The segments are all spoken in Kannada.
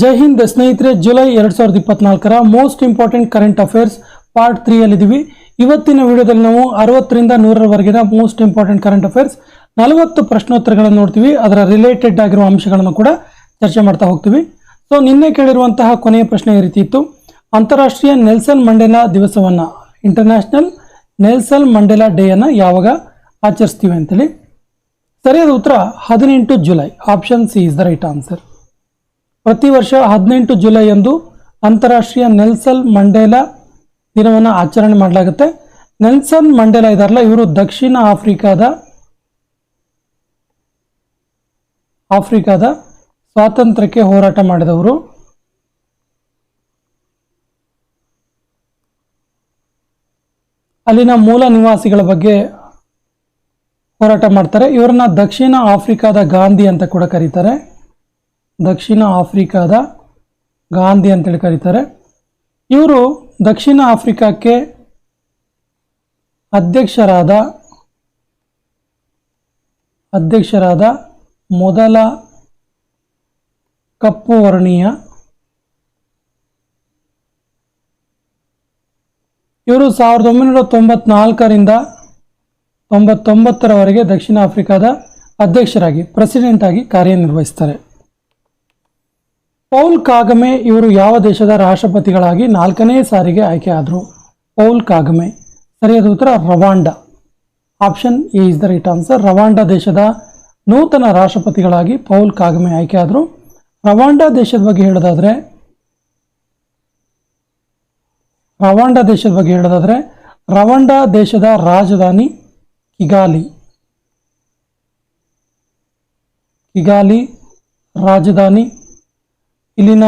ಜೈ ಹಿಂದ್ ಸ್ನೇಹಿತರೆ, ಜುಲೈ ಎರಡು ಸಾವಿರದ ಇಪ್ಪತ್ನಾಲ್ಕರ most important current affairs part three ಅಲ್ಲಿದ್ದೀವಿ ಇವತ್ತಿನ ವಿಡಿಯೋದಲ್ಲಿ ನಾವು ಅರವತ್ತರಿಂದ ನೂರರವರೆಗಿನ ಮೋಸ್ಟ್ ಇಂಪಾರ್ಟೆಂಟ್ ಕರೆಂಟ್ ಅಫೇರ್ಸ್ ನಲವತ್ತು ಪ್ರಶ್ನೋತ್ತರಗಳನ್ನು ನೋಡ್ತೀವಿ. ಅದರ ರಿಲೇಟೆಡ್ ಆಗಿರುವ ಅಂಶಗಳನ್ನು ಕೂಡ ಚರ್ಚೆ ಮಾಡ್ತಾ ಹೋಗ್ತೀವಿ. ಸೊ ನಿನ್ನೆ ಕೇಳಿರುವಂತಹ ಕೊನೆಯ ಪ್ರಶ್ನೆ ಈ ರೀತಿ ಇತ್ತು. ಅಂತಾರಾಷ್ಟ್ರೀಯ ನೆಲ್ಸನ್ ಮಂಡೇಲಾ ದಿವಸವನ್ನ, ಇಂಟರ್ನ್ಯಾಷನಲ್ ನೆಲ್ಸನ್ ಮಂಡೇಲಾ ಡೇ ಅನ್ನ ಯಾವಾಗ ಆಚರಿಸ್ತೀವಿ ಅಂತೇಳಿ. ಸರಿಯಾದ ಉತ್ತರ ಹದಿನೆಂಟು July. Option C is the right answer. ಪ್ರತಿ ವರ್ಷ ಹದಿನೆಂಟು ಜುಲೈ ಎಂದು ಅಂತಾರಾಷ್ಟ್ರೀಯ ನೆಲ್ಸನ್ ಮಂಡೇಲಾ ದಿನವನ್ನು ಆಚರಣೆ ಮಾಡಲಾಗುತ್ತೆ. ನೆಲ್ಸನ್ ಮಂಡೇಲಾ ಇದಾರಲ್ಲ, ಇವರು ದಕ್ಷಿಣ ಆಫ್ರಿಕಾದ ಆಫ್ರಿಕಾದ ಸ್ವಾತಂತ್ರ್ಯಕ್ಕೆ ಹೋರಾಟ ಮಾಡಿದವರು. ಅಲ್ಲಿನ ಮೂಲ ನಿವಾಸಿಗಳ ಬಗ್ಗೆ ಹೋರಾಟ ಮಾಡ್ತಾರೆ. ಇವರನ್ನ ದಕ್ಷಿಣ ಆಫ್ರಿಕಾದ ಗಾಂಧಿ ಅಂತ ಕೂಡ ಕರೀತಾರೆ. ದಕ್ಷಿಣ ಆಫ್ರಿಕಾದ ಗಾಂಧಿ ಅಂತೇಳಿ ಕರೀತಾರೆ. ಇವರು ದಕ್ಷಿಣ ಆಫ್ರಿಕಾಕ್ಕೆ ಅಧ್ಯಕ್ಷರಾದ ಅಧ್ಯಕ್ಷರಾದ ಮೊದಲ ಕಪ್ಪು ವರ್ಣೀಯ ಇವರು ಸಾವಿರದ ಒಂಬೈನೂರ ತೊಂಬತ್ನಾಲ್ಕರಿಂದ ತೊಂಬತ್ತೊಂಬತ್ತರವರೆಗೆ ದಕ್ಷಿಣ ಆಫ್ರಿಕಾದ ಅಧ್ಯಕ್ಷರಾಗಿ ಪ್ರೆಸಿಡೆಂಟ್ ಆಗಿ ಕಾರ್ಯನಿರ್ವಹಿಸ್ತಾರೆ. ಪೌಲ್ ಕಾಗಮೆ ಇವರು ಯಾವ ದೇಶದ ರಾಷ್ಟ್ರಪತಿಗಳಾಗಿ ನಾಲ್ಕನೇ ಸಾರಿಗೆ ಆಯ್ಕೆ ಆದರು ಪೌಲ್ ಕಾಗಮೆ. ಸರಿಯಾದ ಉತ್ತರ, Rwanda. Option A is the right answer. Rwanda ದೇಶದ ನೂತನ ರಾಷ್ಟ್ರಪತಿಗಳಾಗಿ ಪೌಲ್ ಕಾಗಮೆ ಆಯ್ಕೆ ಆದರು ರವಾಂಡ ದೇಶದ ಬಗ್ಗೆ ಹೇಳೋದಾದರೆ, ರವಾಂಡ ದೇಶದ ಬಗ್ಗೆ ಹೇಳೋದಾದರೆ, ರವಾಂಡ ದೇಶದ ರಾಜಧಾನಿ ಕಿಗಾಲಿ. ಕಿಗಾಲಿ ರಾಜಧಾನಿ ಇಲ್ಲಿನ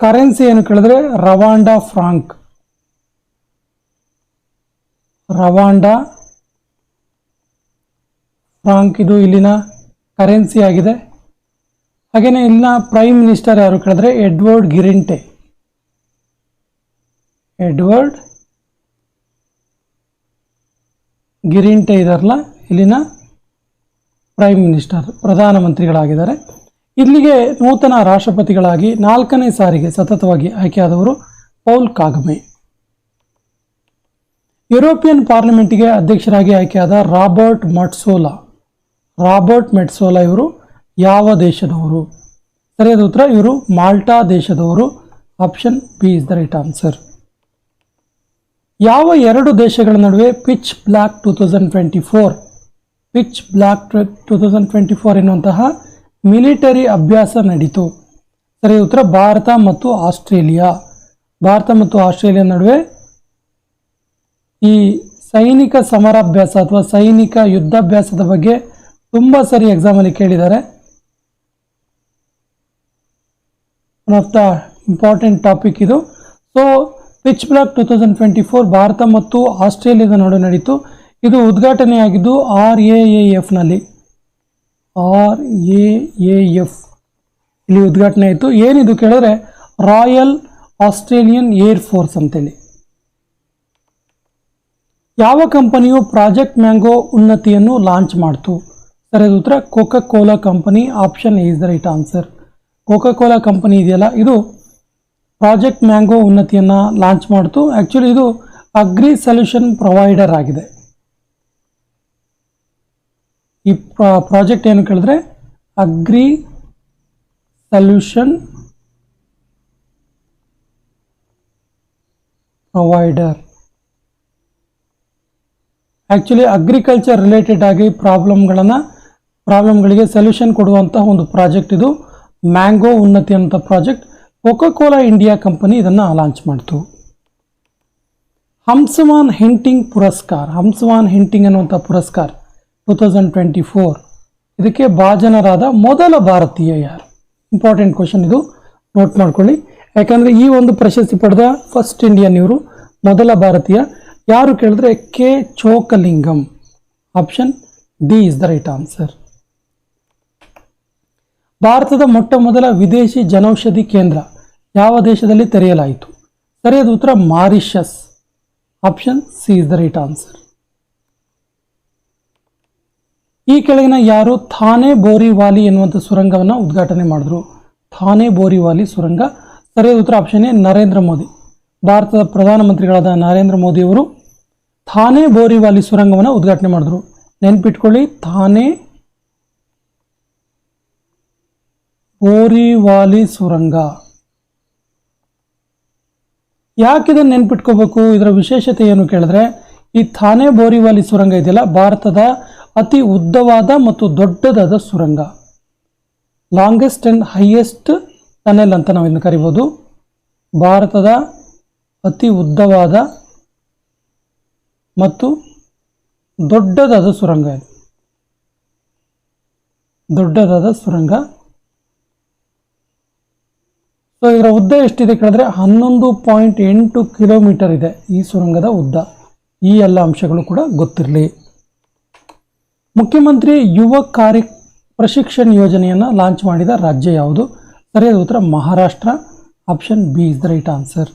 ಕರೆನ್ಸಿ ಏನು ಕೇಳಿದ್ರೆ ರವಾಂಡಾ ಫ್ರಾಂಕ್ ರವಾಂಡಾ ಫ್ರಾಂಕ್ ಇದು ಇಲ್ಲಿನ ಕರೆನ್ಸಿ ಆಗಿದೆ. ಹಾಗೆಯೇ ಇಲ್ಲಿನ ಪ್ರೈಮ್ ಮಿನಿಸ್ಟರ್ ಯಾರು ಕೇಳಿದ್ರೆ ಎಡ್ವರ್ಡ್ ಗಿರಿಂಟೆ ಎಡ್ವರ್ಡ್ ಗಿರಿಂಟೆ ಇದಾರಲ್ಲ, ಇಲ್ಲಿನ ಪ್ರೈಮ್ ಮಿನಿಸ್ಟರ್ ಪ್ರಧಾನಮಂತ್ರಿಗಳಾಗಿದ್ದಾರೆ ಇಲ್ಲಿಗೆ ನೂತನ ರಾಷ್ಟ್ರಪತಿಗಳಾಗಿ ನಾಲ್ಕನೇ ಸಾರಿಗೆ ಸತತವಾಗಿ ಆಯ್ಕೆಯಾದವರು ಪೌಲ್ ಕಾಗಮೆ. ಯುರೋಪಿಯನ್ ಪಾರ್ಲಿಮೆಂಟ್ಗೆ ಅಧ್ಯಕ್ಷರಾಗಿ ಆಯ್ಕೆಯಾದ ರಾಬರ್ಟ್ ಮಟ್ಸೋಲಾ. ರಾಬರ್ಟ್ ಮೆಟ್ಸೋಲಾ ಇವರು ಯಾವ ದೇಶದವರು? ಸರಿಯಾದ ಉತ್ತರ, ಇವರು ಮಾಲ್ಟಾ ದೇಶದವರು. Option B is the right answer. ಯಾವ ಎರಡು ದೇಶಗಳ ನಡುವೆ pitch black two thousand twenty four? Pitch black two thousand twenty four ಎನ್ನುವಂತಹ ಮಿಲಿಟರಿ ಅಭ್ಯಾಸ ನಡೀತು. ಸರಿ, ಉತ್ತರ ಭಾರತ ಮತ್ತು ಆಸ್ಟ್ರೇಲಿಯಾ. ಭಾರತ ಮತ್ತು ಆಸ್ಟ್ರೇಲಿಯಾ ನಡುವೆ ಈ ಸೈನಿಕ ಸಮರಾಭ್ಯಾಸ ಅಥವಾ ಸೈನಿಕ ಯುದ್ಧಾಭ್ಯಾಸದ ಬಗ್ಗೆ ತುಂಬ ಸರಿ ಎಕ್ಸಾಮಲ್ಲಿ ಕೇಳಿದ್ದಾರೆ. One of the important topic ಇದು. So pitch black two thousand twenty four Bharat ಮತ್ತು ಆಸ್ಟ್ರೇಲಿಯಾದ ನಡುವೆ ನಡೀತು. ಇದು ಉದ್ಘಾಟನೆಯಾಗಿದ್ದು ಆರ್ ಎ ಎಫ್ನಲ್ಲಿ ಆರ್ ಎ ಎಫ್. ಇಲ್ಲಿ ಉದ್ಘಾಟನೆ ಆಯಿತು. ಏನಿದು ಕೇಳಿದ್ರೆ ರಾಯಲ್ ಆಸ್ಟ್ರೇಲಿಯನ್ ಏರ್ ಫೋರ್ಸ್ ಅಂತೇಳಿ. ಯಾವ ಕಂಪನಿಯು ಪ್ರಾಜೆಕ್ಟ್ ಮ್ಯಾಂಗೋ ಉನ್ನತಿಯನ್ನು ಲಾಂಚ್ ಮಾಡ್ತು? ಸರಿಯಾದ ಉತ್ತರ Coca Cola company option is the right answer Coca Cola company ಇದೆಯಲ್ಲ? ಇದು ಪ್ರಾಜೆಕ್ಟ್ ಮ್ಯಾಂಗೋ ಉನ್ನತಿಯನ್ನು ಲಾಂಚ್ ಮಾಡ್ತು. ಆ್ಯಕ್ಚುಲಿ ಇದು ಅಗ್ರಿ ಸೊಲ್ಯೂಷನ್ ಪ್ರೊವೈಡರ್ ಆಗಿದೆ. ಈ ಪ್ರಾಜೆಕ್ಟ್ ಏನು ಕೇಳಿದ್ರೆ agri solution provider. Actually agriculture related ಆಗಿ ಪ್ರಾಬ್ಲಮ್ಗಳನ್ನು, ಪ್ರಾಬ್ಲಮ್ಗಳಿಗೆ ಸೊಲ್ಯೂಷನ್ ಕೊಡುವಂತಹ ಒಂದು ಪ್ರಾಜೆಕ್ಟ್ ಇದು. ಮ್ಯಾಂಗೋ ಉನ್ನತಿ ಅಂತ ಪ್ರಾಜೆಕ್ಟ್. ಕೋಲಾ ಇಂಡಿಯಾ ಕಂಪನಿ ಇದನ್ನು ಲಾಂಚ್ ಮಾಡ್ತು. ಹಂಸವಾನ್ ಹಿಂಟಿಂಗ್ ಪುರಸ್ಕಾರ. ಹಂಸವಾನ್ ಹಿಂಟಿಂಗ್ ಅನ್ನುವಂಥ ಪುರಸ್ಕಾರ. ತೌಸಂಡ್ ಟ್ವೆಂಟಿ ಫೋರ್ ಇದಕ್ಕೆ ಭಾಜನರಾದ ಮೊದಲ ಭಾರತೀಯ ಯಾರು? ಇಂಪಾರ್ಟೆಂಟ್ ಕ್ವಶನ್ ಇದು. ನೋಟ್ ಮಾಡ್ಕೊಳ್ಳಿ. ಯಾಕಂದರೆ ಈ ಒಂದು ಪ್ರಶಸ್ತಿ ಪಡೆದ ಫಸ್ಟ್ ಇಂಡಿಯನ್ ಇವರು, ಮೊದಲ ಭಾರತೀಯ. ಯಾರು ಕೇಳಿದ್ರೆ K Chokalingam? Option D is the right answer ಭಾರತದ ಮೊಟ್ಟ ಮೊದಲ ವಿದೇಶಿ ಜನೌಷಧಿ ಕೇಂದ್ರ ಯಾವ ದೇಶದಲ್ಲಿ ತೆರೆಯಲಾಯಿತು? ಸರಿಯಾದ ಉತ್ತರ Mauritius option C is the right answer ಈ ಕೆಳಗಿನ ಯಾರು ಥಾನೆ ಬೋರಿವಾಲಿ ಎನ್ನುವಂಥ ಸುರಂಗವನ್ನು ಉದ್ಘಾಟನೆ ಮಾಡಿದ್ರು. ಥಾನೆ ಬೋರಿವಾಲಿ ಸುರಂಗ. ಸರಿಯಾದ ಉತ್ತರ ಆಪ್ಷನ್ ಎ, ನರೇಂದ್ರ ಮೋದಿ. ಭಾರತದ ಪ್ರಧಾನಮಂತ್ರಿಗಳಾದ ನರೇಂದ್ರ ಮೋದಿಯವರು ಥಾನೆ ಬೋರಿವಾಲಿ ಸುರಂಗವನ್ನು ಉದ್ಘಾಟನೆ ಮಾಡಿದ್ರು. ನೆನ್ಪಿಟ್ಕೊಳ್ಳಿ, ಥಾನೆ ಬೋರಿವಾಲಿ ಸುರಂಗ. ಯಾಕಿದನ್ನು ನೆನ್ಪಿಟ್ಕೋಬೇಕು? ಇದರ ವಿಶೇಷತೆ ಏನು ಕೇಳಿದ್ರೆ, ಈ ಥಾನೆ ಬೋರಿವಾಲಿ ಸುರಂಗ ಇದೆಯಲ್ಲ, ಭಾರತದ ಅತಿ ಉದ್ದವಾದ ಮತ್ತು ದೊಡ್ಡದಾದ ಸುರಂಗ. ಲಾಂಗೆಸ್ಟ್ ಆ್ಯಂಡ್ ಹೈಯೆಸ್ಟ್ ಟನೆಲ್ ಅಂತ ನಾವು ಇದನ್ನು ಕರಿಬೋದು. ಭಾರತದ ಅತಿ ಉದ್ದವಾದ ಮತ್ತು ದೊಡ್ಡದಾದ ಸುರಂಗ ಇದು. ದೊಡ್ಡದಾದ ಸುರಂಗ. ಸೊ ಇದರ ಉದ್ದ ಎಷ್ಟಿದೆ ಕೇಳಿದ್ರೆ ಹನ್ನೊಂದು ಪಾಯಿಂಟ್ ಎಂಟು ಕಿಲೋಮೀಟರ್ ಇದೆ ಈ ಸುರಂಗದ ಉದ್ದ. ಈ ಎಲ್ಲ ಅಂಶಗಳು ಕೂಡ ಗೊತ್ತಿರಲಿ. ಮುಖ್ಯಮಂತ್ರಿ ಯುವ ಕಾರ್ಯ ಪ್ರಶಿಕ್ಷಣ ಯೋಜನೆಯನ್ನು ಲಾಂಚ್ ಮಾಡಿದ ರಾಜ್ಯ ಯಾವುದು? ಸರಿಯಾದ ಉತ್ತರ Maharashtra. Option B is the right answer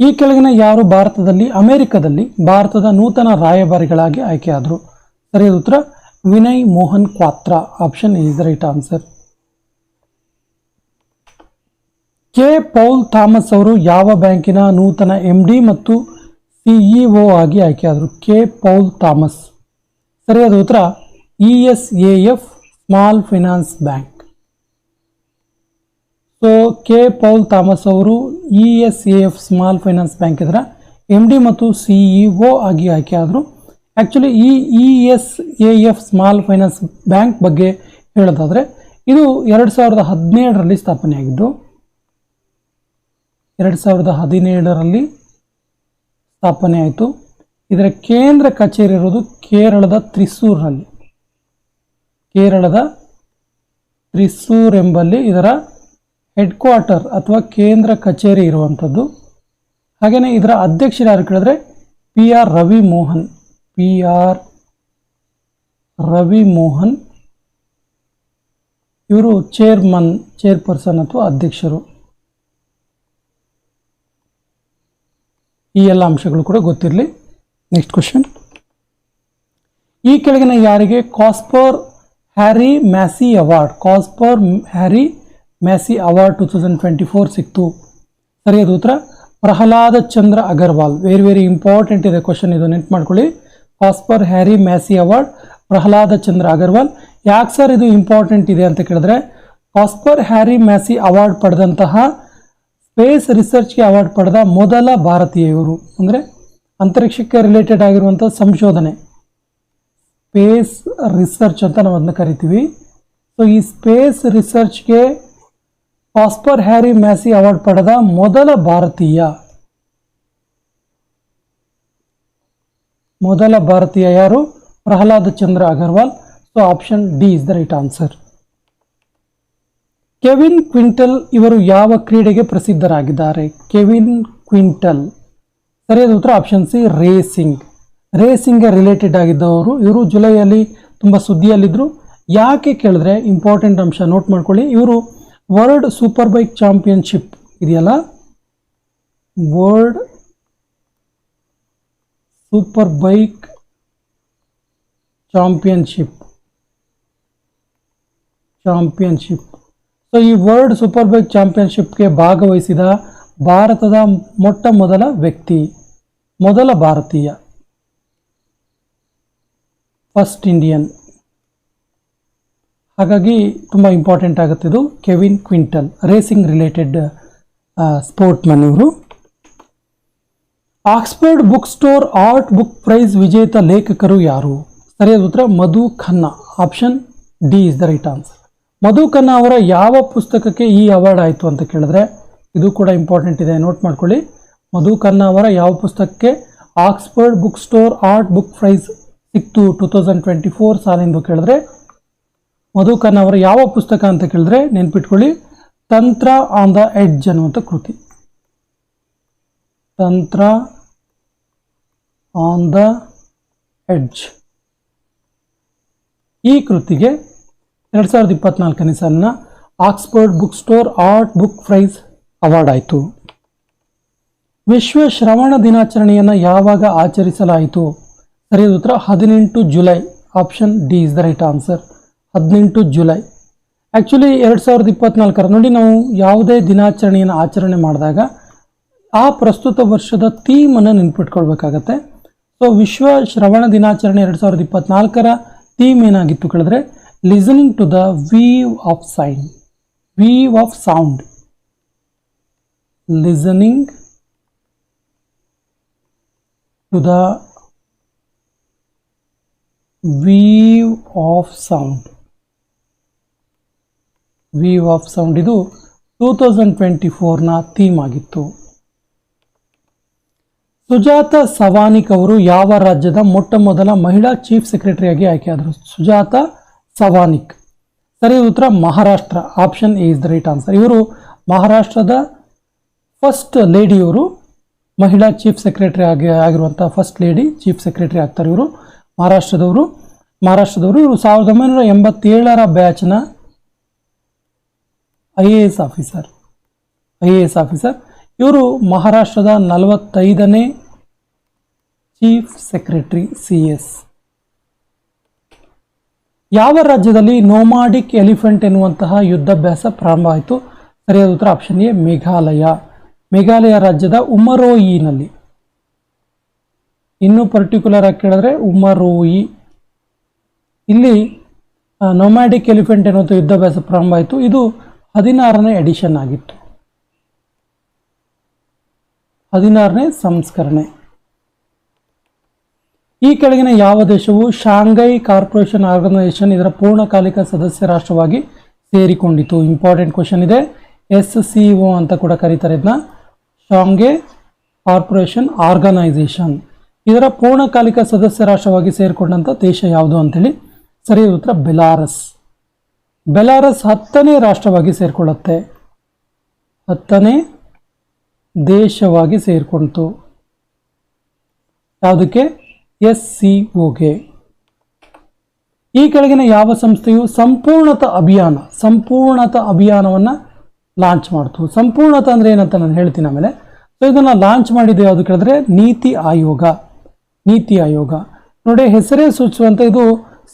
ಈ ಕೆಳಗಿನ ಯಾರು ಭಾರತದಲ್ಲಿ? ಅಮೆರಿಕದಲ್ಲಿ ಭಾರತದ ನೂತನ ರಾಯಭಾರಿಗಳಾಗಿ ಆಯ್ಕೆಯಾದರು. ಸರಿಯಾದ ಉತ್ತರ Vinay Mohan Kwatra. Option is the right answer K. Paul Thomas ಅವರು ಯಾವ ಬ್ಯಾಂಕಿನ ನೂತನ ಎಂ ಡಿ ಮತ್ತು ಸಿಇಒ ಆಗಿ ಆಯ್ಕೆಯಾದರು? ಕೆ. Paul Thomas. ಸರಿಯಾದ ಉತ್ತರ E S A F small finance bank so K Paul Thomas ಅವರು E S A F small finance bank ಇದರ ಎಂ ಡಿ ಮತ್ತು ಸಿಇಒ ಆಗಿ ಆಯ್ಕೆ ಆದರು. ಆ್ಯಕ್ಚುಲಿ ಈ E S A F small finance bank ಬಗ್ಗೆ ಹೇಳೋದಾದರೆ, ಇದು ಎರಡು ಸಾವಿರದ ಹದಿನೇಳರಲ್ಲಿ ಸ್ಥಾಪನೆಯಾಗಿದ್ದು ಎರಡು ಸಾವಿರದ ಹದಿನೇಳರಲ್ಲಿ ಸ್ಥಾಪನೆ ಆಯಿತು. ಇದರ ಕೇಂದ್ರ ಕಚೇರಿ ಇರೋದು ಕೇರಳದ ತ್ರಿಸೂರಿನಲ್ಲಿ. ಕೇರಳದ ತ್ರಿಸೂರ್ ಎಂಬಲ್ಲಿ ಇದರ ಹೆಡ್ ಕ್ವಾರ್ಟರ್ ಅಥವಾ ಕೇಂದ್ರ ಕಚೇರಿ ಇರುವಂಥದ್ದು. ಹಾಗೆಯೇ ಇದರ ಅಧ್ಯಕ್ಷರು ಯಾರು ಕೇಳಿದ್ರೆ P R Ravi Mohan P R Ravi Mohan ಇವರು ಚೇರ್ಮನ್ ಚೇರ್ಪರ್ಸನ್ ಅಥವಾ ಅಧ್ಯಕ್ಷರು. ಈ ಎಲ್ಲ ಅಂಶಗಳು ಕೂಡ ಗೊತ್ತಿರಲಿ. ನೆಕ್ಸ್ಟ್ ಕ್ವಶನ್ ಈ ಕೆಳಗಿನ ಯಾರಿಗೆ COSPAR Harrie Massey award COSPAR Harrie Massey award two thousand twenty four ಸಿಕ್ತು. ಸರಿಯಾದ ಉತ್ತರ? Prahlad Chandra Agarwal. Very very important ಇದೆ ಕ್ವಶನ್ ಇದು. ನೆನ್ಪು ಮಾಡ್ಕೊಳ್ಳಿ. COSPAR Harrie Massey award Prahlad Chandra Agarwal. ಯಾಕೆ ಸರ್ ಇದು ಇಂಪಾರ್ಟೆಂಟ್ ಇದೆ ಅಂತ ಕೇಳಿದ್ರೆ ಕಾಸ್ಪರ್ ಹ್ಯಾರಿ ಮ್ಯಾಸಿ ಅವಾರ್ಡ್ ಪಡೆದಂತಹ ಸ್ಪೇಸ್ ರಿಸರ್ಚ್ಗೆ ಅವಾರ್ಡ್ ಪಡೆದ ಮೊದಲ ಭಾರತೀಯ ಇವರು. ಅಂದರೆ ಅಂತರಿಕ್ಷಕ್ಕೆ ರಿಲೇಟೆಡ್ ಆಗಿರುವಂಥ ಸಂಶೋಧನೆ. ಸ್ಪೇಸ್ ರಿಸರ್ಚ್ ಅಂತ ನಾವು ಅದನ್ನ ಕರಿತೀವಿ. ಸೊ ಈ ಸ್ಪೇಸ್ ರಿಸರ್ಚ್ಗೆ ಪಾಸ್ಪರ್ ಹ್ಯಾರಿ ಮ್ಯಾಸಿ ಅವಾರ್ಡ್ ಪಡೆದ ಮೊದಲ ಭಾರತೀಯ. ಮೊದಲ ಭಾರತೀಯ ಯಾರು? Prahlad Chandra Agarwal. So option D is the right answer Kevin Quintal ಇವರು ಯಾವ ಕ್ರೀಡೆಗೆ ಪ್ರಸಿದ್ಧರಾಗಿದ್ದಾರೆ? ಕೆವಿನ್ ಕ್ವಿಂಟಲ್ ಸರಿಯಾದ ಉತ್ತರ ಆಪ್ಷನ್ ಸಿ ರೇಸಿಂಗ್ ರೇಸಿಂಗ್ಗೆ ರಿಲೇಟೆಡ್ ಆಗಿದ್ದವರು, ಇವರು ಜುಲೈಯಲ್ಲಿ ತುಂಬ ಸುದ್ದಿಯಲ್ಲಿದ್ದರು ಯಾಕೆ ಕೇಳಿದ್ರೆ ಇಂಪಾರ್ಟೆಂಟ್ ಅಂಶ ನೋಟ್ ಮಾಡ್ಕೊಳ್ಳಿ. ಇವರು ವರ್ಲ್ಡ್ ಸೂಪರ್ ಬೈಕ್ ಚಾಂಪಿಯನ್ಶಿಪ್ ಇದೆಯಲ್ಲ? World super bike championship championship so ಈ ವರ್ಲ್ಡ್ ಸೂಪರ್ ಬೈಕ್ ಚಾಂಪಿಯನ್ಶಿಪ್ಗೆ ಭಾಗವಹಿಸಿದ ಭಾರತದ ಮೊಟ್ಟ ಮೊದಲ ವ್ಯಕ್ತಿ. ಮೊದಲ ಭಾರತೀಯ. ಫಸ್ಟ್ ಇಂಡಿಯನ್ ಹಾಗಾಗಿ ತುಂಬ ಇಂಪಾರ್ಟೆಂಟ್ ಆಗುತ್ತೆ ಇದು. Kevin Quintal racing related sport man ಇವರು. Oxford book store art book prize ವಿಜೇತ ಲೇಖಕರು ಯಾರು? ಸರಿಯಾದ ಉತ್ತರ, Madhu Khanna. Option D is the right answer Madhu Khanna ಅವರ ಯಾವ ಪುಸ್ತಕಕ್ಕೆ ಈ ಅವಾರ್ಡ್ ಆಯಿತು ಅಂತ ಕೇಳಿದ್ರೆ, ಇದು ಕೂಡ ಇಂಪಾರ್ಟೆಂಟ್ ಇದೆ. ನೋಟ್ ಮಾಡ್ಕೊಳ್ಳಿ. ಮಧು ಖನ್ನಾ ಅವರ ಯಾವ ಪುಸ್ತಕಕ್ಕೆ Oxford book store art book prize ಸಿಕ್ತು ಟೂ ತೌಸಂಡ್ ಟ್ವೆಂಟಿ ಫೋರ್ ಕೇಳಿದ್ರೆ? ಮಧು ಖನ್ನಾ ಅವರ ಯಾವ ಪುಸ್ತಕ ಅಂತ ಕೇಳಿದ್ರೆ ನೆನ್ಪಿಟ್ಕೊಳ್ಳಿ. ತಂತ್ರ ಆನ್ ದ ಎಡ್ಜ್ ಅನ್ನುವಂಥ ಕೃತಿ. ತಂತ್ರ ಆನ್ ದ ಎಡ್ಜ್. ಈ ಕೃತಿಗೆ ಎರಡು ಸಾವಿರದ ಇಪ್ಪತ್ನಾಲ್ಕನೇ ಸಾಲಿನ Oxford book store art book prize award ಆಯಿತು. ವಿಶ್ವ ಶ್ರವಣ ದಿನಾಚರಣೆಯನ್ನು ಯಾವಾಗ ಆಚರಿಸಲಾಯಿತು? ಸರಿಯಾದ ಉತ್ತರ, ಹದಿನೆಂಟು July. Option D is the right answer. ಹದಿನೆಂಟು ಜುಲೈ. ಆ್ಯಕ್ಚುಲಿ ಎರಡು ಸಾವಿರದ ಇಪ್ಪತ್ನಾಲ್ಕರ ನೋಡಿ ನಾವು ಯಾವುದೇ ದಿನಾಚರಣೆಯನ್ನು ಆಚರಣೆ ಮಾಡಿದಾಗ ಆ ಪ್ರಸ್ತುತ ವರ್ಷದ ಥೀಮನ್ನು ನೆನ್ಪಿಟ್ಕೊಳ್ಬೇಕಾಗತ್ತೆ. ಸೊ ವಿಶ್ವ ಶ್ರವಣ ದಿನಾಚರಣೆ ಎರಡು ಸಾವಿರದ ಇಪ್ಪತ್ನಾಲ್ಕರ ಥೀಮ್ ಏನಾಗಿತ್ತು ಕೇಳಿದ್ರೆ listening to the weave of sign weave of sound listening the weave of sound weave of sound ಇದು ಟೂ ತೌಸಂಡ್ ಟ್ವೆಂಟಿ ಥೀಮ್ ಆಗಿತ್ತು. ಸುಜಾತ ಸವಾನಿಕ್ ಅವರು ಯಾವ ರಾಜ್ಯದ ಮೊಟ್ಟ ಮೊದಲ ಮಹಿಳಾ ಚೀಫ್ ಸೆಕ್ರೆಟರಿಯಾಗಿ ಆಯ್ಕೆಯಾದರು ಸುಜಾತ ಸವಾನಿಕ್. ಸರಿ, ಉತ್ತರ Maharashtra. Option A the right answer ಇವರು ಮಹಾರಾಷ್ಟ್ರದ ಫಸ್ಟ್ ಲೇಡಿ ಇವರು. ಮಹಿಳಾ ಚೀಫ್ ಸೆಕ್ರೆಟರಿ ಆಗಿ ಆಗಿರುವಂಥ ಫಸ್ಟ್ ಲೇಡಿ ಚೀಫ್ ಸೆಕ್ರೆಟರಿ ಆಗ್ತಾರೆ ಇವರು. ಮಹಾರಾಷ್ಟ್ರದವರು. ಮಹಾರಾಷ್ಟ್ರದವರು ಇವರು ಸಾವಿರದ ಒಂಬೈನೂರ ಎಂಬತ್ತೇಳರ ಬ್ಯಾಚ್ನ I A S officer I A S officer ಇವರು ಮಹಾರಾಷ್ಟ್ರದ ನಲವತ್ತೈದನೇ ಚೀಫ್ ಸೆಕ್ರೆಟರಿ ಸಿ ಎಸ್ ಯಾವ ರಾಜ್ಯದಲ್ಲಿ ನೋಮಾಡಿಕ್ ಎಲಿಫೆಂಟ್ ಎನ್ನುವಂತಹ ಯುದ್ಧಾಭ್ಯಾಸ ಪ್ರಾರಂಭ ಆಯಿತು? ಸರಿಯಾದ ಉತ್ತರ ಆಪ್ಷನ್ ಎ, ಮೇಘಾಲಯ. ಮೇಘಾಲಯ ರಾಜ್ಯದ ಉಮರೋಯಿನಲ್ಲಿ. ಇನ್ನೂ ಪರ್ಟಿಕ್ಯುಲರ್ ಆಗಿ ಕೇಳಿದ್ರೆ ಉಮರೋಯಿ. ಇಲ್ಲಿ ನೊಮ್ಯಾಡಿಕ್ ಎಲಿಫೆಂಟ್ ಎನ್ನುವಂಥ ಯುದ್ಧಾಭ್ಯಾಸ ಪ್ರಾರಂಭ ಆಯಿತು. ಇದು ಹದಿನಾರನೇ ಎಡಿಷನ್ ಆಗಿತ್ತು. ಹದಿನಾರನೇ ಸಂಸ್ಕರಣೆ. ಈ ಕೆಳಗಿನ ಯಾವ ದೇಶವು ಶಾಂಘೈ ಕಾರ್ಪೊರೇಷನ್ ಆರ್ಗನೈಸೇಷನ್ ಇದರ ಪೂರ್ಣಕಾಲಿಕ ಸದಸ್ಯ ರಾಷ್ಟ್ರವಾಗಿ ಸೇರಿಕೊಂಡಿತು ಇಂಪಾರ್ಟೆಂಟ್ ಕ್ವಶನ್ ಇದೆ. ಎಸ್ ಸಿ ಅಂತ ಕೂಡ ಕರೀತಾರೆ ಇದನ್ನ ಶಾಂಘೈ ಕಾರ್ಪೊರೇಷನ್, ಆರ್ಗನೈಸೇಷನ್. ಇದರ ಪೂರ್ಣಕಾಲಿಕ ಸದಸ್ಯ ರಾಷ್ಟ್ರವಾಗಿ ಸೇರಿಕೊಂಡಂಥ ದೇಶ ಯಾವುದು ಅಂತೇಳಿ ಸರಿ ಉತ್ತರ ಬೆಲಾರಸ್. ಬೆಲಾರಸ್ ಹತ್ತನೇ ರಾಷ್ಟ್ರವಾಗಿ ಸೇರಿಕೊಳ್ಳುತ್ತೆ. ಹತ್ತನೇ ದೇಶವಾಗಿ ಸೇರಿಕೊಳ್ತು ಯಾವುದಕ್ಕೆ? ಎಸ್ ಸಿ ಒಗೆ ಈ ಕೆಳಗಿನ ಯಾವ ಸಂಸ್ಥೆಯು ಸಂಪೂರ್ಣತ ಅಭಿಯಾನ, ಸಂಪೂರ್ಣತ ಅಭಿಯಾನವನ್ನು ಲಾಂಚ್ ಮಾಡ್ತು. ಸಂಪೂರ್ಣ ಅಂದರೆ ಏನಂತ ನಾನು ಹೇಳ್ತೀನಿ ಆಮೇಲೆ. ಸೊ ಇದನ್ನು ಲಾಂಚ್ ಮಾಡಿದ್ದು ಯಾವುದು ಕೇಳಿದ್ರೆ, ನೀತಿ ಆಯೋಗ. ನೀತಿ ಆಯೋಗ. ನೋಡಿ, ಹೆಸರೇ ಸೂಚಿಸುವಂಥ ಇದು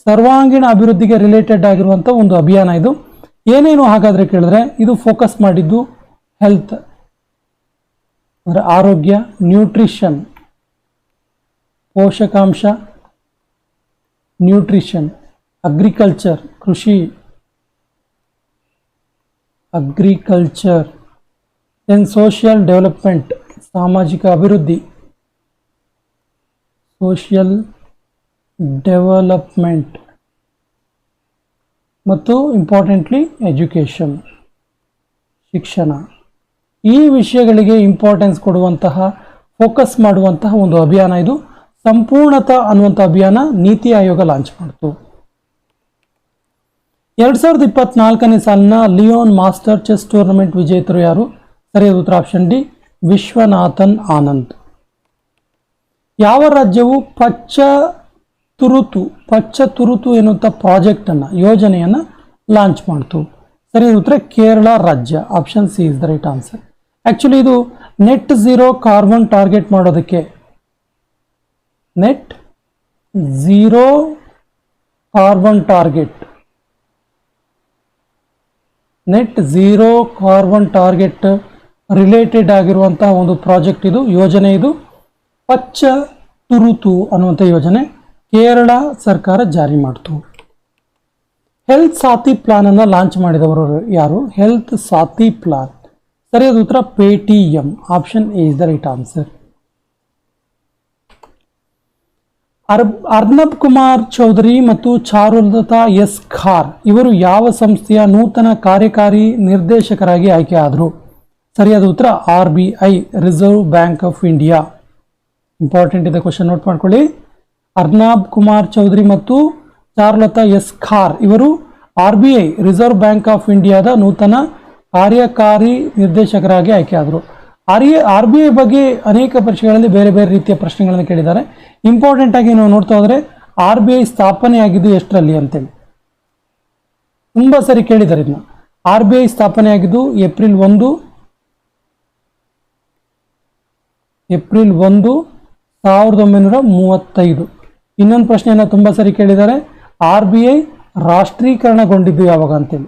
ಸರ್ವಾಂಗೀಣ ಅಭಿವೃದ್ಧಿಗೆ ರಿಲೇಟೆಡ್ ಆಗಿರುವಂಥ ಒಂದು ಅಭಿಯಾನ ಇದು. ಏನೇನು ಹಾಗಾದರೆ ಕೇಳಿದ್ರೆ, ಇದು ಫೋಕಸ್ ಮಾಡಿದ್ದು ಹೆಲ್ತ್ ಅಂದರೆ ಆರೋಗ್ಯ ನ್ಯೂಟ್ರಿಷನ್ ಪೋಷಕಾಂಶ ನ್ಯೂಟ್ರಿಷನ್ ಅಗ್ರಿಕಲ್ಚರ್ ಕೃಷಿ. ಅಗ್ರಿಕಲ್ಚರ್ ದೆನ್ ಸೋಷಿಯಲ್ ಡೆವಲಪ್ಮೆಂಟ್ ಸಾಮಾಜಿಕ ಅಭಿವೃದ್ಧಿ ಸೋಷಿಯಲ್ ಡೆವಲಪ್ಮೆಂಟ್ ಮತ್ತು ಇಂಪಾರ್ಟೆಂಟ್ಲಿ ಎಜುಕೇಷನ್ ಶಿಕ್ಷಣ ಈ ವಿಷಯಗಳಿಗೆ ಇಂಪಾರ್ಟೆನ್ಸ್ ಕೊಡುವಂತಹ ಫೋಕಸ್ ಮಾಡುವಂತಹ ಒಂದು ಅಭಿಯಾನ ಇದು. ಸಂಪೂರ್ಣತ ಅನ್ನುವಂಥ ಅಭಿಯಾನ ನೀತಿ ಆಯೋಗ ಲಾಂಚ್ ಮಾಡಿತು. ಎರಡು ಸಾವಿರದ ಇಪ್ಪತ್ನಾಲ್ಕನೇ ಸಾಲಿನ ಲಿಯೋನ್ ಮಾಸ್ಟರ್ ಚೆಸ್ ಟೂರ್ನಮೆಂಟ್ ವಿಜೇತರು ಯಾರು? ಸರಿಯಾದ ಉತ್ತರ ಆಪ್ಷನ್ ಡಿ, ವಿಶ್ವನಾಥನ್ ಆನಂದ್. ಯಾವ ರಾಜ್ಯವು ಪಚ್ಚ ತುರುತು ಪಚ್ಚ ತುರುತು ಎನ್ನುವಂಥ ಪ್ರಾಜೆಕ್ಟನ್ನು, ಯೋಜನೆಯನ್ನು ಲಾಂಚ್ ಮಾಡ್ತು? ಸರಿಯಾದ ಉತ್ತರ ಕೇರಳ ರಾಜ್ಯ. Option C is the right answer. Actually ಇದು ನೆಟ್ ಝೀರೋ ಕಾರ್ಬನ್ ಟಾರ್ಗೆಟ್ ಮಾಡೋದಕ್ಕೆ net zero carbon target. Net zero carbon target related ಆಗಿರುವಂತಹ ಒಂದು ಪ್ರಾಜೆಕ್ಟ್ ಇದು, ಯೋಜನೆ ಇದು. ಪಚ್ಚ ತುರುತು ಅನ್ನುವಂಥ ಯೋಜನೆ ಕೇರಳ ಸರ್ಕಾರ ಜಾರಿ ಮಾಡಿತು. ಹೆಲ್ತ್ ಸಾಥಿ ಪ್ಲಾನ್ ಅನ್ನು ಲಾಂಚ್ ಮಾಡಿದವರು ಯಾರು? ಹೆಲ್ತ್ ಸಾಥಿ ಪ್ಲಾನ್ ಸರಿಯಾದ ಉತ್ತರ Paytm option A is the right answer ಅರ್ಬ್ Arnab Kumar Chaudhary ಮತ್ತು ಚಾರುಲತಾ ಎಸ್ ಖಾರ್ ಇವರು ಯಾವ ಸಂಸ್ಥೆಯ ನೂತನ ಕಾರ್ಯಕಾರಿ ನಿರ್ದೇಶಕರಾಗಿ ಆಯ್ಕೆಯಾದರು ಸರಿಯಾದ ಉತ್ತರ, R B I Reserve Bank of India important ಇದೆ ಕ್ವಶನ್ ನೋಟ್ ಮಾಡ್ಕೊಳ್ಳಿ. ಅರ್ನಾಬ್ ಕುಮಾರ್ ಚೌಧರಿ ಮತ್ತು ಚಾರುಲತಾ ಎಸ್ ಖಾರ್ ಇವರು R B I Reserve Bank of ಇಂಡಿಯಾದ ನೂತನ ಕಾರ್ಯಕಾರಿ ನಿರ್ದೇಶಕರಾಗಿ ಆಯ್ಕೆಯಾದರು R A R B I ಬಗ್ಗೆ ಅನೇಕ ಪರೀಕ್ಷೆಗಳಲ್ಲಿ ಬೇರೆ ಬೇರೆ ರೀತಿಯ ಪ್ರಶ್ನೆಗಳನ್ನು ಕೇಳಿದ್ದಾರೆ. ಇಂಪಾರ್ಟೆಂಟ್ ಆಗಿ ನಾವು ನೋಡ್ತಾ ಹೋದ್ರೆ ಆರ್ ಬಿ ಐ ಸ್ಥಾಪನೆ ಆಗಿದ್ದು ಎಷ್ಟರಲ್ಲಿ ಅಂತೇಳಿ. ತುಂಬ ಸರಿ ಕೇಳಿದ್ದಾರೆ ಇದನ್ನ. ಆರ್ ಬಿ ಐ ಸ್ಥಾಪನೆ ಆಗಿದ್ದು ಏಪ್ರಿಲ್ ಒಂದು ಏಪ್ರಿಲ್ ಒಂದು ಸಾವಿರದ ಒಂಬೈನೂರ ಮೂವತ್ತೈದು. ಇನ್ನೊಂದು ಪ್ರಶ್ನೆಯನ್ನು ತುಂಬ ಸರಿ ಕೇಳಿದ್ದಾರೆ. ಆರ್ ಬಿ ಐ ರಾಷ್ಟ್ರೀಕರಣಗೊಂಡಿದ್ದು ಯಾವಾಗ ಅಂತೇಳಿ.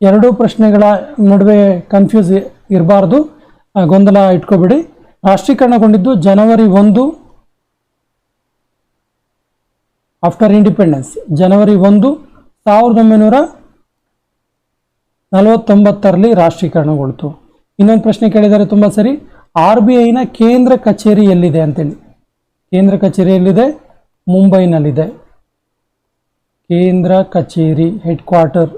ಎರಡೂ ಪ್ರಶ್ನೆಗಳ ನಡುವೆ ಕನ್ಫ್ಯೂಸ್ ಇರಬಾರ್ದು. ಗೊಂದಲ ಇಟ್ಕೋಬೇಡಿ. ರಾಷ್ಟ್ರೀಕರಣಗೊಂಡಿದ್ದು ಜನವರಿ ಒಂದು ಆಫ್ಟರ್ ಇಂಡಿಪೆಂಡೆನ್ಸ್. ಜನವರಿ ಒಂದು ಸಾವಿರದ ಒಂಬೈನೂರ ನಲವತ್ತೊಂಬತ್ತರಲ್ಲಿ ರಾಷ್ಟ್ರೀಕರಣಗೊಳ್ತು. ಇನ್ನೊಂದು ಪ್ರಶ್ನೆ ಕೇಳಿದರೆ ತುಂಬ ಸರಿ. ಆರ್ ಬಿ ಐನ ಕೇಂದ್ರ ಕಚೇರಿ ಎಲ್ಲಿದೆ ಅಂತೇಳಿ. ಕೇಂದ್ರ ಕಚೇರಿ ಎಲ್ಲಿದೆ? ಮುಂಬೈನಲ್ಲಿದೆ. ಕೇಂದ್ರ ಕಚೇರಿ ಹೆಡ್ ಕ್ವಾರ್ಟರ್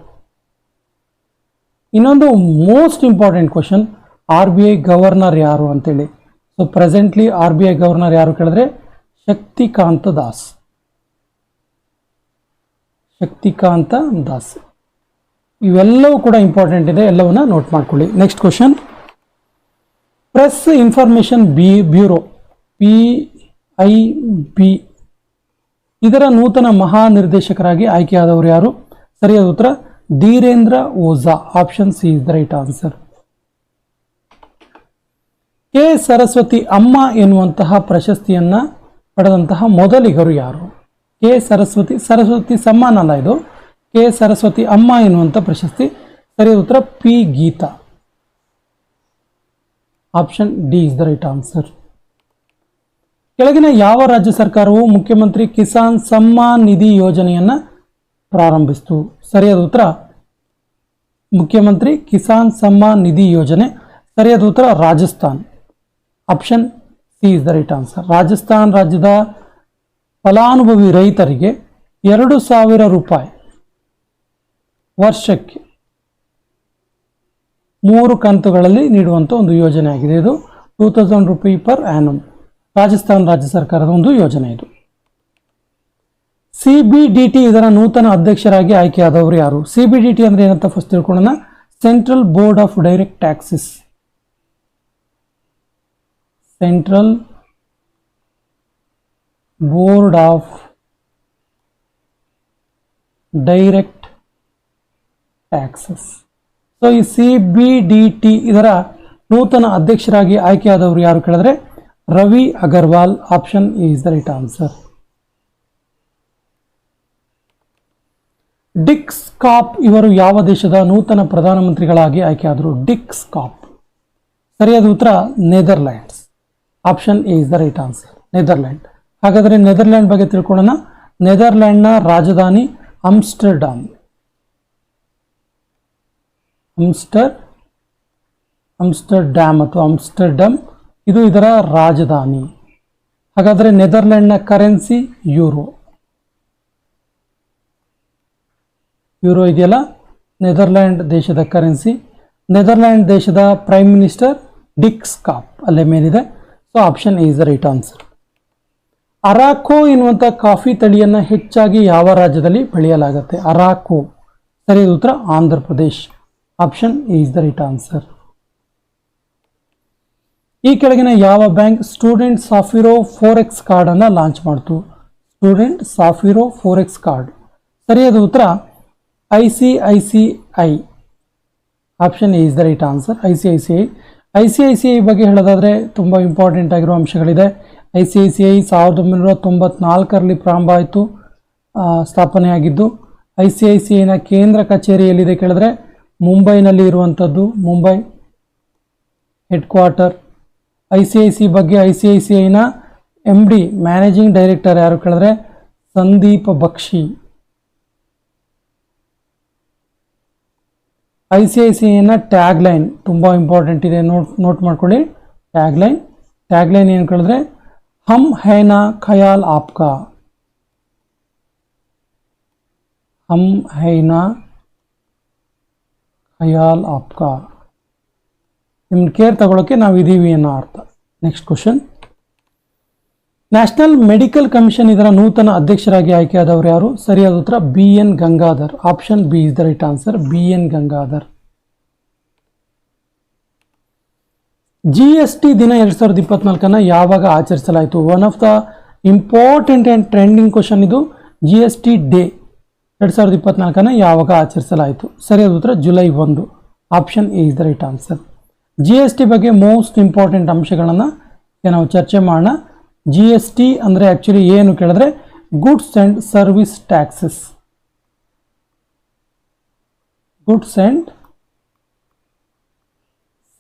ಇನ್ನೊಂದು most important question R B I governor ಯಾರು ಅಂತೇಳಿ. So presently R B I governor ಯಾರು ಕೇಳಿದ್ರೆ, ಶಕ್ತಿಕಾಂತ ದಾಸ್. ಶಕ್ತಿಕಾಂತ ದಾಸ್. ಇವೆಲ್ಲವೂ ಕೂಡ ಇಂಪಾರ್ಟೆಂಟ್ ಇದೆ, ಎಲ್ಲವನ್ನ ನೋಟ್ ಮಾಡ್ಕೊಳ್ಳಿ. Next question press information B bureau P I B ಇದರ ನೂತನ ಮಹಾನಿರ್ದೇಶಕರಾಗಿ ಆಯ್ಕೆಯಾದವರು ಯಾರು? ಸರಿಯಾದ ಉತ್ತರ Dhirendra Ojha option C is the right answer K Saraswati Amma ಎನ್ನುವಂತಹ ಪ್ರಶಸ್ತಿಯನ್ನ ಪಡೆದಂತಹ ಮೊದಲಿಗರು ಯಾರು? ಕೆ ಸರಸ್ವತಿ ಸರಸ್ವತಿ ಸಮ್ಮಾನ ಅಲ್ಲ ಇದು. ಕೆ ಸರಸ್ವತಿ ಅಮ್ಮ ಎನ್ನುವಂಥ ಪ್ರಶಸ್ತಿ. ಸರಿಯಾದ ಉತ್ತರ P Geeta. Option D is the right answer ಕೆಳಗಿನ ಯಾವ ರಾಜ್ಯ ಸರ್ಕಾರವು ಮುಖ್ಯಮಂತ್ರಿ ಕಿಸಾನ್ ಸಮ್ಮಾನ್ ನಿಧಿ ಯೋಜನೆಯನ್ನ ಪ್ರಾರಂಭಿಸಿತು. ಸರಿಯಾದ ಉತ್ತರ, ಮುಖ್ಯಮಂತ್ರಿ ಕಿಸಾನ್ ಸಮ್ಮಾನ್ ನಿಧಿ ಯೋಜನೆ. ಸರಿಯಾದ ಉತ್ತರ, Rajasthan. Option C is the right answer. Rajasthan ರಾಜ್ಯದ ಫಲಾನುಭವಿ ರೈತರಿಗೆ ಎರಡು ಸಾವಿರ ರೂಪಾಯಿ ವರ್ಷಕ್ಕೆ ಮೂರು ಕಂತುಗಳಲ್ಲಿ ನೀಡುವಂಥ ಒಂದು ಯೋಜನೆ ಆಗಿದೆ ಇದು. Two thousand rupee per annum Rajasthan ರಾಜ್ಯ ಸರ್ಕಾರದ ಒಂದು ಯೋಜನೆ ಇದು. ಸಿ ಇದರ ನೂತನ ಅಧ್ಯಕ್ಷರಾಗಿ ಆಯ್ಕೆಯಾದವರು ಯಾರು? ಸಿ ಅಂದರೆ ಏನಂತ ಫಸ್ಟ್ ತಿಳ್ಕೊಳ್ಳೋಣ. Central board of direct taxes central board of direct taxes so ಈ ಸಿ ಇದರ ನೂತನ ಅಧ್ಯಕ್ಷರಾಗಿ ಆಯ್ಕೆಯಾದವರು ಯಾರು ಕೇಳಿದ್ರೆ? Ravi Agarwal. Option is the right answer Dick Schoof ಇವರು ಯಾವ ದೇಶದ ನೂತನ ಪ್ರಧಾನಮಂತ್ರಿಗಳಾಗಿ ಆಯ್ಕೆಯಾದರು? Dick Schoof. ಸರಿಯಾದ ಉತ್ತರ, Netherlands. Option A is the right answer. Netherland. ಹಾಗಾದರೆ ನೆದರ್ಲ್ಯಾಂಡ್ ಬಗ್ಗೆ ತಿಳ್ಕೊಳ್ಳೋಣ. ನೆದರ್ಲ್ಯಾಂಡ್ನ ರಾಜಧಾನಿ ಅಮ್ಸ್ಟರ್ಡಾಮ್ ಅಮ್ಸ್ಟರ್ ಆಮ್ಸ್ಟರ್ಡ್ಯಾಮ್ ಅಥವಾ ಅಮ್ಸ್ಟರ್ಡಮ್ ಇದು ಇದರ ರಾಜಧಾನಿ. ಹಾಗಾದರೆ ನೆದರ್ಲ್ಯಾಂಡ್ನ ಕರೆನ್ಸಿ ಯೂರೋ. ಯೂರೋ ಇದೆಯಲ್ಲ? ನೆದರ್ಲ್ಯಾಂಡ್ ದೇಶದ ಕರೆನ್ಸಿ. ನೆದರ್ಲ್ಯಾಂಡ್ ದೇಶದ ಪ್ರೈಮ್ ಮಿನಿಸ್ಟರ್ ಡಿಕ್ ಸ್ಕಾಪ್ ಅಲ್ಲೇ ಮೇಲಿದೆ. So option is the right answer Araku ಎನ್ನುವಂಥ ಕಾಫಿ ತಳಿಯನ್ನು ಹೆಚ್ಚಾಗಿ ಯಾವ ರಾಜ್ಯದಲ್ಲಿ ಬೆಳೆಯಲಾಗುತ್ತೆ? ಅರಾಕೋ. ಸರಿಯಾದ ಉತ್ತರ, Andhra Pradesh. Option is the right answer ಈ ಕೆಳಗಿನ ಯಾವ bank student Sapphiro forex ಕಾರ್ಡನ್ನು ಲಾಂಚ್ ಮಾಡ್ತು? Student Sapphiro forex card ಸರಿಯಾದ ಉತ್ತರ I option is the right answer I C I C I I C I C I ಬಗ್ಗೆ ಹೇಳೋದಾದರೆ ತುಂಬ ಇಂಪಾರ್ಟೆಂಟ್ ಆಗಿರೋ ಅಂಶಗಳಿದೆ I C I C I ಸಾವಿರದ ಒಂಬೈನೂರ ತೊಂಬತ್ನಾಲ್ಕರಲ್ಲಿ ಪ್ರಾರಂಭ ಆಯಿತು ಸ್ಥಾಪನೆಯಾಗಿದ್ದು ಐ ಸಿ ಐ ಸಿ ಐನ ಕೇಂದ್ರ ಕಚೇರಿ ಎಲ್ಲಿದೆ ಕೇಳಿದ್ರೆ ಮುಂಬೈನಲ್ಲಿ ಇರುವಂಥದ್ದು Mumbai head quarter I C I C ಬಗ್ಗೆ ಐ ಸಿ ಐ ಸಿ ಐನ ಎಂ ಡಿ ಮ್ಯಾನೇಜಿಂಗ್ ಡೈರೆಕ್ಟರ್ ಯಾರು ಕೇಳಿದ್ರೆ Sandeep Bakshi I C I C ಐನ ಟ್ಯಾಗ್ ಲೈನ್ ತುಂಬ ಇಂಪಾರ್ಟೆಂಟ್ ಇದೆ. ನೋಟ್ ನೋಟ್ ಮಾಡ್ಕೊಳ್ಳಿ. ಟ್ಯಾಗ್ ಲೈನ್ ಟ್ಯಾಗ್ ಲೈನ್ ಏನು ಕೇಳಿದ್ರೆ, ಹಮ್ ಹೈನಾ ಖಯಾಲ್ ಆಪ್ಕಾ? ಹಮ್ ಹೈನಾ ಖಯಾಲ್ ಆಪ್ಕಾ? ನಿಮ್ಮ ಕೇರ್ ತಗೊಳ್ಳೋಕ್ಕೆ ನಾವು ಇದ್ದೀವಿ ಅನ್ನೋ ಅರ್ಥ. Next question national medical commission ಇದರ ನೂತನ ಅಧ್ಯಕ್ಷರಾಗಿ ಆಯ್ಕೆಯಾದವರು ಯಾರು? ಸರಿಯಾದ ಉತ್ತರ, B N Gangadhar. Option B is the right answer, B N Gangadhar. G S T ದಿನ ಎರಡು ಸಾವಿರದ ಇಪ್ಪತ್ನಾಲ್ಕನ್ನು ಯಾವಾಗ ಆಚರಿಸಲಾಯಿತು? One of the important and trending question ಇದು ಜಿ ಎಸ್ ಟಿ ಡೇ ಎರಡು ಸಾವಿರದ ಇಪ್ಪತ್ನಾಲ್ಕನ್ನು ಯಾವಾಗ ಆಚರಿಸಲಾಯಿತು? ಸರಿಯಾದ ಉತ್ತರ, ಜುಲೈ ಒಂದು. Option A is the right answer. G S T ಬಗ್ಗೆ ಮೋಸ್ಟ್ ಇಂಪಾರ್ಟೆಂಟ್ ಅಂಶಗಳನ್ನು ನಾವು ಚರ್ಚೆ ಮಾಡೋಣ. ಜಿ ಎಸ್ ಟಿ ಅಂದರೆ ಆ್ಯಕ್ಚುಲಿ ಏನು ಕೇಳಿದ್ರೆ goods and service taxes goods and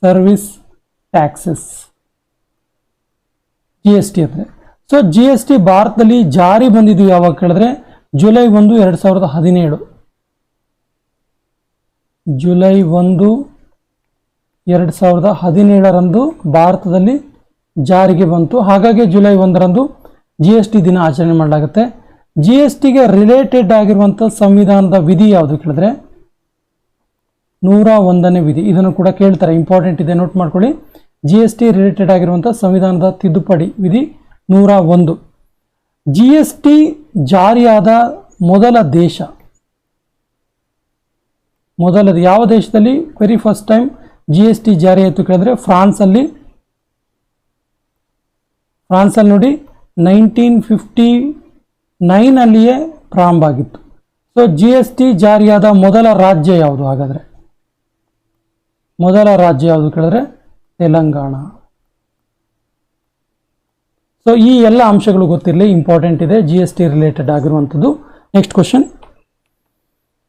service taxes G S T ಅಂದರೆ. ಸೊ ಜಿ ಎಸ್ ಟಿ ಭಾರತದಲ್ಲಿ ಜಾರಿ ಬಂದಿದ್ದು ಯಾವಾಗ ಕೇಳಿದ್ರೆ ಜುಲೈ ಒಂದು, ಎರಡು ಸಾವಿರದ ಹದಿನೇಳು. ಜುಲೈ ಒಂದು, ಎರಡು ಸಾವಿರದ ಹದಿನೇಳರಂದು ಭಾರತದಲ್ಲಿ ಜಾರಿಗೆ ಬಂತು. ಹಾಗಾಗಿ ಜುಲೈ ಒಂದರಂದು ಜಿ ಎಸ್ ಟಿ ದಿನ ಆಚರಣೆ ಮಾಡಲಾಗುತ್ತೆ. ಜಿ ಎಸ್ ಟಿಗೆ ರಿಲೇಟೆಡ್ ಆಗಿರುವಂಥ ಸಂವಿಧಾನದ ವಿಧಿ ಯಾವುದು ಕೇಳಿದ್ರೆ? ನೂರ ಒಂದನೇ ವಿಧಿ. ಇದನ್ನು ಕೂಡ ಕೇಳ್ತಾರೆ. ಇಂಪಾರ್ಟೆಂಟ್ ಇದೆ. ನೋಟ್ ಮಾಡ್ಕೊಳ್ಳಿ. ಜಿ ಎಸ್ ಟಿ ರಿಲೇಟೆಡ್ ಆಗಿರುವಂಥ ಸಂವಿಧಾನದ ತಿದ್ದುಪಡಿ ವಿಧಿ ನೂರ ಒಂದು. ಜಿ ಎಸ್ ಟಿ ಜಾರಿಯಾದ ಮೊದಲ ದೇಶ. ಮೊದಲ ಯಾವ ದೇಶದಲ್ಲಿ? Very first time G S T ಜಾರಿ ಆಯಿತು ಕೇಳಿದ್ರೆ, ಫ್ರಾನ್ಸಲ್ಲಿ ಫ್ರಾನ್ಸಲ್ಲಿ ನೋಡಿ, ನೈನ್ಟೀನ್ ಫಿಫ್ಟಿ ನೈನಲ್ಲಿಯೇ ಪ್ರಾರಂಭ ಆಗಿತ್ತು. ಸೊ ಜಿ ಎಸ್ ಟಿ ಜಾರಿಯಾದ ಮೊದಲ ರಾಜ್ಯ ಯಾವುದು ಹಾಗಾದರೆ? ಮೊದಲ ರಾಜ್ಯ ಯಾವುದು ಕೇಳಿದ್ರೆ, ತೆಲಂಗಾಣ. ಸೊ ಈ ಎಲ್ಲ ಅಂಶಗಳು ಗೊತ್ತಿರಲಿ ಇಂಪಾರ್ಟೆಂಟ್ ಇದೆ ಜಿ ಎಸ್ ಟಿ ರಿಲೇಟೆಡ್ ಆಗಿರುವಂಥದ್ದು. Next question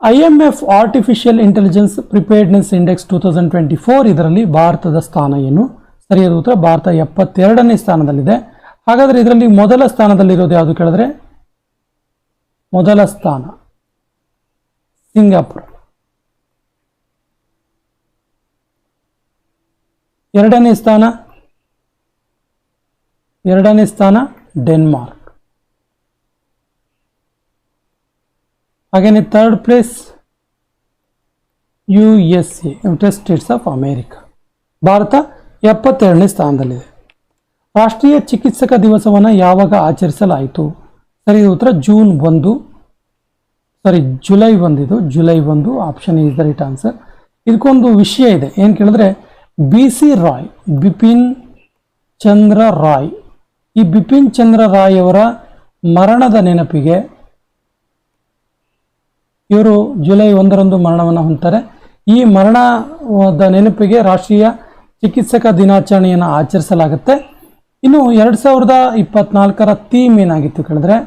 I M F artificial intelligence preparedness index two thousand twenty four ಇದರಲ್ಲಿ ಭಾರತದ ಸ್ಥಾನ ಏನು? ಸರಿಯಾದ ಉತ್ತರ, ಭಾರತ ಎಪ್ಪತ್ತೆರಡನೇ ಸ್ಥಾನದಲ್ಲಿದೆ. ಹಾಗಾದರೆ ಇದರಲ್ಲಿ ಮೊದಲ ಸ್ಥಾನದಲ್ಲಿರೋದು ಯಾವುದು ಕೇಳಿದ್ರೆ? ಮೊದಲ ಸ್ಥಾನ. ಸಿಂಗಾಪುರ. ಎರಡನೇ ಸ್ಥಾನ? ಎರಡನೇ ಸ್ಥಾನ ಡೆನ್ಮಾರ್ಕ್. ಹಾಗೆಯೇ third place U S A United States of America Bharat ಎಪ್ಪತ್ತೆರಡನೇ ಸ್ಥಾನದಲ್ಲಿದೆ. ರಾಷ್ಟ್ರೀಯ ಚಿಕಿತ್ಸಕ ದಿವಸವನ್ನು ಯಾವಾಗ ಆಚರಿಸಲಾಯಿತು? ಸರಿ ಉತ್ತರ. ಜೂನ್ ಒಂದು. ಸಾರಿ, ಜುಲೈ ಒಂದಿದು ಜುಲೈ ಒಂದು option is the right answer ಇದಕ್ಕೊಂದು ವಿಷಯ ಇದೆ. ಏನು ಕೇಳಿದ್ರೆ ಬಿ ಸಿ ರಾಯ್ ಬಿಪಿನ್ ಚಂದ್ರ ರಾಯ್. ಈ ಬಿಪಿನ್ ಚಂದ್ರ ರಾಯ್ ಅವರ ಮರಣದ ನೆನಪಿಗೆ ಇವರು ಜುಲೈ ಒಂದರಂದು ಮರಣವನ್ನು ಹೊಂದ್ತಾರೆ. ಈ ಮರಣದ ನೆನಪಿಗೆ ರಾಷ್ಟ್ರೀಯ ಚಿಕಿತ್ಸಕ ದಿನಾಚರಣೆಯನ್ನು ಆಚರಿಸಲಾಗುತ್ತೆ. ಇನ್ನು ಎರಡು ಸಾವಿರದ ಇಪ್ಪತ್ನಾಲ್ಕರ ಥೀಮ್ ಏನಾಗಿತ್ತು ಕೇಳಿದ್ರೆ?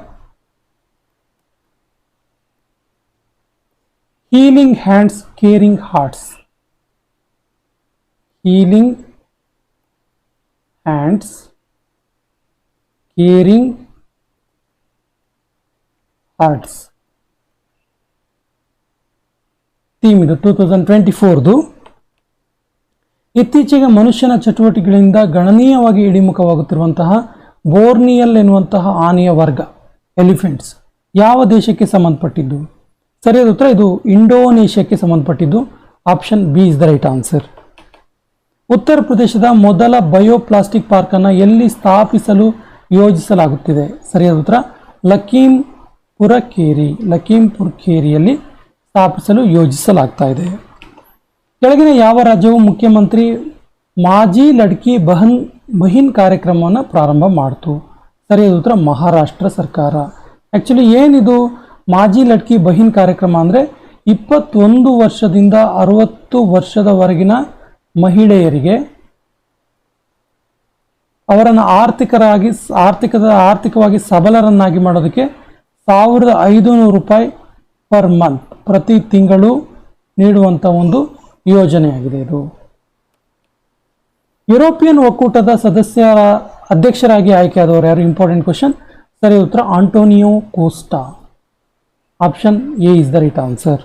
Healing hands caring hearts healing hands caring hearts theme ಇದು ಟೂ ತೌಸಂಡ್ ಟ್ವೆಂಟಿ ಫೋರ್ದು ಇತ್ತೀಚೆಗೆ ಮನುಷ್ಯನ ಚಟುವಟಿಕೆಗಳಿಂದ ಗಣನೀಯವಾಗಿ ಇಳಿಮುಖವಾಗುತ್ತಿರುವಂತಹ ಬೋರ್ನಿಯಲ್ ಎನ್ನುವಂತಹ ಆನೆಯ ವರ್ಗ, ಎಲಿಫೆಂಟ್ಸ್, ಯಾವ ದೇಶಕ್ಕೆ ಸಂಬಂಧಪಟ್ಟಿದ್ದು? ಸರಿಯಾದ ಉತ್ತರ, ಇದು ಇಂಡೋನೇಷ್ಯಾಕ್ಕೆ ಸಂಬಂಧಪಟ್ಟಿದ್ದು. Option B is the right answer. ಉತ್ತರ ಪ್ರದೇಶದ ಮೊದಲ ಬಯೋಪ್ಲಾಸ್ಟಿಕ್ ಪಾರ್ಕನ್ನು ಎಲ್ಲಿ ಸ್ಥಾಪಿಸಲು ಯೋಜಿಸಲಾಗುತ್ತಿದೆ? ಸರಿಯಾದ ಉತ್ತರ ಲಖೀಂಪುರ ಕೇರಿ ಲಖೀಂಪುರ್ ಕೇರಿಯಲ್ಲಿ ಸ್ಥಾಪಿಸಲು ಯೋಜಿಸಲಾಗ್ತಾ ಇದೆ. ಕೆಳಗಿನ ಯಾವ ರಾಜ್ಯವು ಮುಖ್ಯಮಂತ್ರಿ ಮಾಜಿ ಲಡ್ಕಿ ಬಹನ್ ಬಹಿನ್ ಕಾರ್ಯಕ್ರಮವನ್ನು ಪ್ರಾರಂಭ ಮಾಡಿತು? ಸರಿಯಾದ ಉತ್ತರ, ಮಹಾರಾಷ್ಟ್ರ ಸರ್ಕಾರ. ಆ್ಯಕ್ಚುಲಿ ಏನಿದು? ಮಾಜಿ ಲಡ್ಕಿ ಬಹಿನ್ ಕಾರ್ಯಕ್ರಮ ಅಂದರೆ ಇಪ್ಪತ್ತೊಂದು ವರ್ಷದಿಂದ ಅರವತ್ತು ವರ್ಷದವರೆಗಿನ ಮಹಿಳೆಯರಿಗೆ ಅವರನ್ನು ಆರ್ಥಿಕರಾಗಿ ಆರ್ಥಿಕದ, ಆರ್ಥಿಕವಾಗಿ ಸಬಲರನ್ನಾಗಿ ಮಾಡೋದಕ್ಕೆ ಸಾವಿರದ ಐದುನೂರು ರೂಪಾಯಿ ಪರ್ ಮಂತ್ ಪ್ರತಿ ತಿಂಗಳು ನೀಡುವಂಥ ಒಂದು ಯೋಜನೆಯಾಗಿದೆ ಇದು. ಯುರೋಪಿಯನ್ ಒಕ್ಕೂಟದ ಸದಸ್ಯರ ಅಧ್ಯಕ್ಷರಾಗಿ ಆಯ್ಕೆಯಾದವರು ಯಾರು? ಇಂಪಾರ್ಟೆಂಟ್ ಕ್ವಶನ್ ಸರಿ, ಉತ್ತರ Antonio Costa. Option A is the right answer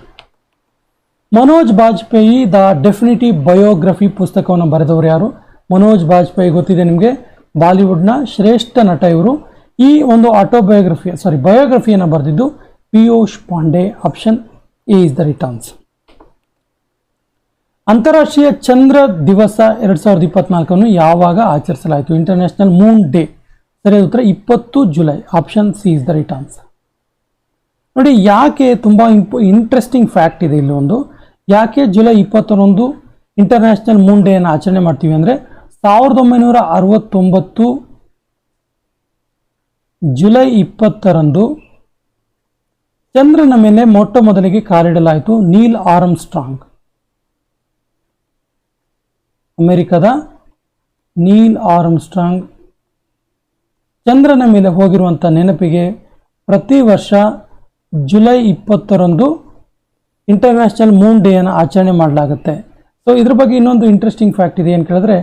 Manoj Bajpayee the definitive biography ಪುಸ್ತಕವನ್ನು ಬರೆದವರು ಯಾರು? ಮನೋಜ್ ಬಾಜ್ಪೇಯಿ, ಗೊತ್ತಿದೆ ನಿಮಗೆ? ಬಾಲಿವುಡ್ನ ಶ್ರೇಷ್ಠ ನಟ ಇವರು. ಈ ಒಂದು ಆಟೋಬಯೋಗ್ರಫಿ ಸಾರಿ ಬಯೋಗ್ರಫಿಯನ್ನು ಬರೆದಿದ್ದು Piyush Pandey. Option A is the right answer ಅಂತಾರಾಷ್ಟ್ರೀಯ ಚಂದ್ರ ದಿವಸ ಎರಡು ಸಾವಿರದ ಇಪ್ಪತ್ನಾಲ್ಕನ್ನು ಯಾವಾಗ ಆಚರಿಸಲಾಯಿತು? ಇಂಟರ್ನ್ಯಾಷನಲ್ ಮೂನ್ ಡೇ ಸರಿಯಾದ ಉತ್ತರ, ಇಪ್ಪತ್ತು July. Option C is the right answer ನೋಡಿ, ಯಾಕೆ ತುಂಬ ಇಂಪ್ ಇಂಟ್ರೆಸ್ಟಿಂಗ್ ಫ್ಯಾಕ್ಟ್ ಇದೆ ಇಲ್ಲಿ ಒಂದು. ಯಾಕೆ ಜುಲೈ ಇಪ್ಪತ್ತೊಂದು ಇಂಟರ್ನ್ಯಾಷನಲ್ ಮೂನ್ ಡೇಯನ್ನು ಆಚರಣೆ ಮಾಡ್ತೀವಿ ಅಂದರೆ, ಸಾವಿರದ ಒಂಬೈನೂರ ಅರವತ್ತೊಂಬತ್ತು ಜುಲೈ ಇಪ್ಪತ್ತರಂದು ಚಂದ್ರನ ಮೇಲೆ ಮೊಟ್ಟ ಮೊದಲಿಗೆ ಕಾಲಿಡಲಾಯಿತು ನೀಲ್ ಆರ್ಮ್ ಸ್ಟ್ರಾಂಗ್ ಅಮೆರಿಕದ ನೀಲ್ ಆರ್ಮ್ಸ್ಟ್ರಾಂಗ್ ಚಂದ್ರನ ಮೇಲೆ ಹೋಗಿರುವಂಥ ನೆನಪಿಗೆ ಪ್ರತಿ ವರ್ಷ ಜುಲೈ ಇಪ್ಪತ್ತರಂದು ಇಂಟರ್ನ್ಯಾಷನಲ್ ಮೂನ್ ಡೇಯನ್ನು ಆಚರಣೆ ಮಾಡಲಾಗುತ್ತೆ. ಸೊ ಇದ್ರ ಬಗ್ಗೆ ಇನ್ನೊಂದು ಇಂಟ್ರೆಸ್ಟಿಂಗ್ ಫ್ಯಾಕ್ಟ್ ಇದೆ ಏನು ಕೇಳಿದ್ರೆ,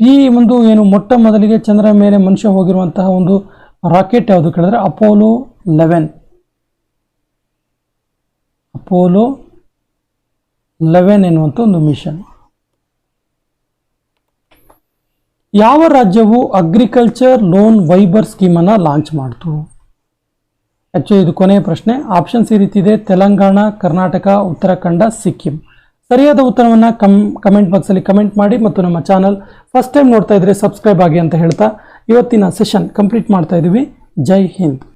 ಈ ಒಂದು ಏನು ಮೊಟ್ಟ ಮೊದಲಿಗೆ ಚಂದ್ರ ಮೇಲೆ ಮನುಷ್ಯ ಹೋಗಿರುವಂತಹ ಒಂದು ರಾಕೆಟ್ ಯಾವುದು ಕೇಳಿದ್ರೆ, ಅಪೋಲೋ ಲೆವೆನ್. ಅಪೋಲೋ ಲೆವೆನ್ ಎನ್ನುವಂಥ ಒಂದು ಮಿಷನ್. ಯಾವ ರಾಜ್ಯವು ಅಗ್ರಿಕಲ್ಚರ್ ಲೋನ್ ವೈಬರ್ ಸ್ಕೀಮನ್ನು ಲಾಂಚ್ ಮಾಡಿತು? ಆ್ಯಕ್ಚುಲಿ ಇದು ಕೊನೆಯ ಪ್ರಶ್ನೆ. ಆಪ್ಷನ್ಸ್ ಈ ರೀತಿ ಇದೆ. ತೆಲಂಗಾಣ, ಕರ್ನಾಟಕ, ಉತ್ತರಾಖಂಡ, ಸಿಕ್ಕಿಂ. ಸರಿಯಾದ ಉತ್ತರವನ್ನು ಕಮ್ ಕಮೆಂಟ್ ಬಾಕ್ಸಲ್ಲಿ ಕಮೆಂಟ್ ಮಾಡಿ ಮತ್ತು ನಮ್ಮ ಚಾನಲ್ ಫಸ್ಟ್ ಟೈಮ್ ನೋಡ್ತಾ ಇದ್ರೆ ಸಬ್ಸ್ಕ್ರೈಬ್ ಆಗಿ ಅಂತ ಹೇಳ್ತಾ. ಇವತ್ತಿನ ಸೆಷನ್ ಕಂಪ್ಲೀಟ್ ಮಾಡ್ತಾ ಇದ್ದೀವಿ ಜೈ ಹಿಂದ್.